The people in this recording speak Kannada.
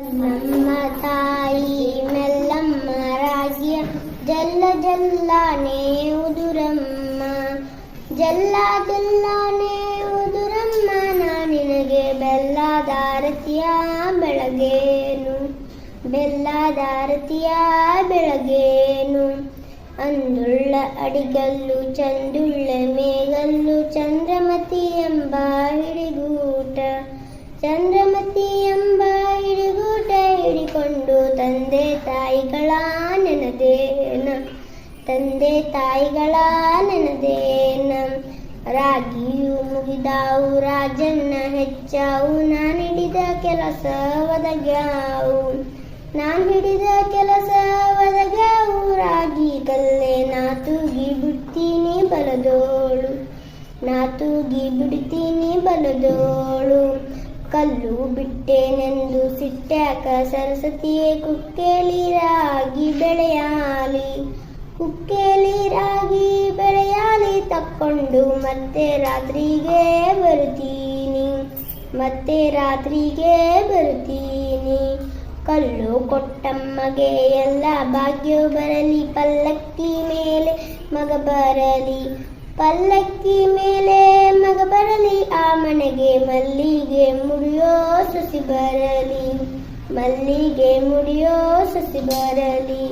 ನಮ್ಮ ತಾಯಿ ಮೆಲ್ಲಮ್ಮ ರಾಗಿಯ ಜಲ್ಲ ಜಲ್ಲಾನೆ ಉದುರಮ್ಮ. ಜಲ್ಲ ಜಲ್ಲಾನೆ ಉದುರಮ್ಮ ನಾನಿನಗೆ ಬೆಲ್ಲದಾರತಿಯ ಬೆಳಗೇನು. ಬೆಲ್ಲದಾರತಿಯ ಬೆಳಗೇನು. ಅಂದುಳ್ಳ ಅಡಿಗಲ್ಲು ಚಂದುಳ್ಳ ಮೇಗಲ್ಲು ತಾಯಿಗಳ ನೆನದೇನ? ತಂದೆ ತಾಯಿಗಳ ನೆನದೇನ? ರಾಗಿಯು ಮುಗಿದಾವು ರಾಜನ್ನ ಹೆಚ್ಚಾವು, ನಾನು ಹಿಡಿದ ಕೆಲಸ ಒದಗ್ಯಾವು. ನಾನು ಹಿಡಿದ ಕೆಲಸ ಒದಗ್ಯಾವು, ರಾಗಿ ಕಲ್ಲೆ ನಾ ತೂಗಿ ಬಿಡ್ತೀನಿ ಬಲದೋಳು. ನಾ ತೂಗಿ ಬಿಡ್ತೀನಿ ಬಲದೋಳು. ಕಲ್ಲು ಬಿಟ್ಟೇನೆಂದು ಸಿಟ್ಟ್ಯಾಕ ಸರಸ್ವತಿಯೇ ಕುಕ್ಕೇಲಿ ರಾಗಿ ಬೆಳೆಯಾಲಿ. ಕುಕ್ಕೇಲಿ ರಾಗಿ ಬೆಳೆಯಾಲಿ ತಕ್ಕೊಂಡು ಮತ್ತೆ ರಾತ್ರಿಗೆ ಬರುತ್ತೀನಿ. ಮತ್ತೆ ರಾತ್ರಿಗೆ ಬರುತ್ತೀನಿ. ಕಲ್ಲು ಕೊಟ್ಟಮ್ಮಗೆ ಎಲ್ಲ ಭಾಗ್ಯ ಬರಲಿ. ಪಲ್ಲಕ್ಕಿ ಮೇಲೆ ಮಗ ಬರಲಿ. ಪಲ್ಲಕ್ಕಿ ಮೇಲೆ ಮಗ ಬರಲಿ. ಆ ಮನೆಗೆ ಮಲ್ಲಿಗೆ ಮುಡಿಯೋ ಸಸಿ ಬರಲಿ ಮಲ್ಲಿಗೆ ಮುಡಿಯೋ ಸಸಿ ಬರಲಿ.